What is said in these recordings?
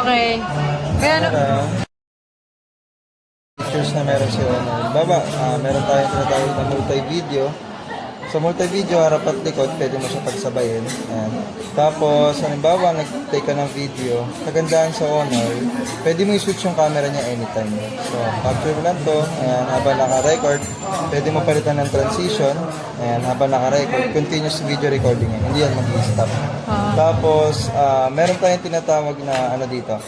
Okay. Kaya ano, Uh, features na meron si. Baba, ah, meron tayong tinatawag na multi-video. Sa multi-video, harap at likod, pwede mo siya pagsabayin. Ayan. Tapos, halimbawa, nag-take ka ng video, kagandaan sa Honor, pwede mo i-switch yung camera niya anytime. So, capture mo lang to, ayan, habang naka-record, pwede mo palitan ng transition, ayan, habang naka-record, continuous video recording yan, hindi yan mag-stop. Ah. Tapos, ah, meron tayong tinatawag na, ano dito,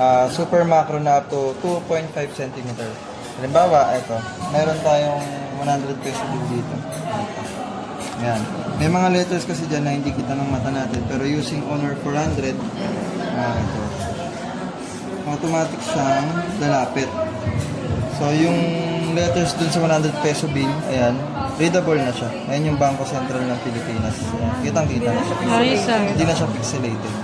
ah, super macro na up to 2.5 cm. Halimbawa, ito, meron tayong 100 peso dito. Yan. May mga letters kasi dyan na hindi kita ng mata natin, pero using Honor 400, ah, ito, automatic siyang lalapit. So, yung letters dun sa 100 peso bill, ayan, readable na siya. Ayan yung Bangko Sentral ng Pilipinas. Ayan, Kitang-kita na siya. ayos ah. Hindi na siya pixelated.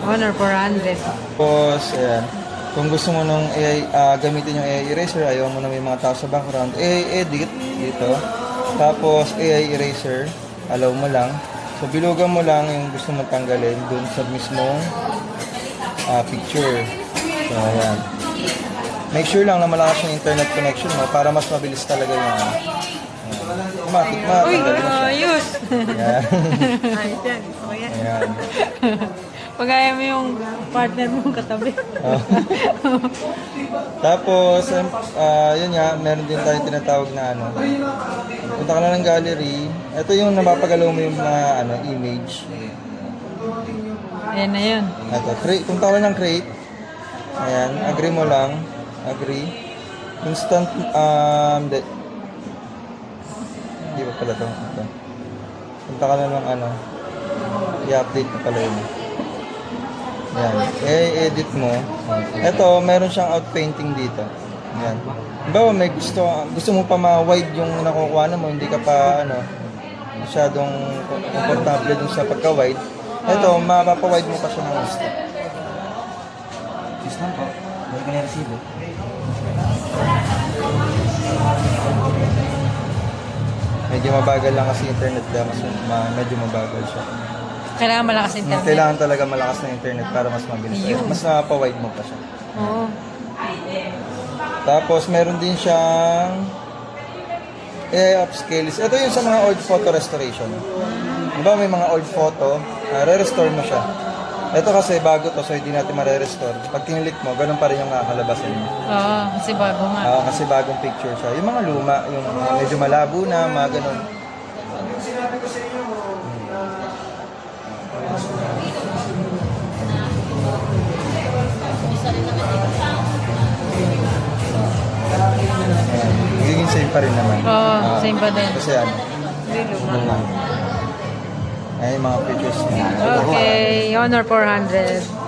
Honor 400. Tapos, ayan. Kung gusto mo nung AI, ah, gamitin yung AI eraser, ayaw mo na may mga tao sa background, AI edit dito. Tapos, AI eraser, allow mo lang. So, bilugan mo lang yung gusto mong tanggalin dun sa mismong ah, picture. So, ayan. Make sure lang na malakas yung internet connection mo para mas mabilis talaga yung ano. Ayan. Automatic, Uy, Ayan. Ay, dyan. O yan. Ayan. Pagaya mo yung partner mo katabi. Oh. Tapos, um, ah, yun nga, meron din tayong tinatawag na ano. Punta ka na ng gallery. Ito yung napapagalaw mo yung mga ano, image. Ayan na yun. Ito, create, punta ka na ng create. Ayan, agree mo lang. Agree. Instant, um, de, hindi pa pala to. Ito. Punta ka na ng ano, i-update na pala yun. Yan. I-edit mo. Ito, meron siyang outpainting dito. Yan. Bawa may gusto, gusto mo pa ma-wide yung nakukuha mo, hindi ka pa, ano, masyadong komportable dun sa pagka-wide. Ito, mapapa-wide mo pa siya ng gusto. Yes lang po. Hindi ko na-receive eh. Medyo mabagal lang kasi internet kaya mas ma, medyo mabagal siya. Kailangan malakas internet. Kailangan talaga malakas na internet para mas mabilis. Yun. Mas mapapa-wide mo pa siya. Oo. Tapos meron din siyang AI upscale. Ito yung sa mga old photo restoration. Diba may mga old photo, uh, re-restore mo siya. Ito kasi bago to so hindi natin mare-restore. Pag kinilik mo, ganun pa rin yung nakakalabasan mo. Oo, kasi bago nga. Ah, kasi bagong picture siya. Yung mga luma, yung mga medyo malabo na, mga ganun. Ayan. Magiging same pa rin naman. Oo, Ah, same pa din. Kasi ano, luma. Ayan yung mga pictures niya. Okay, Honor 400.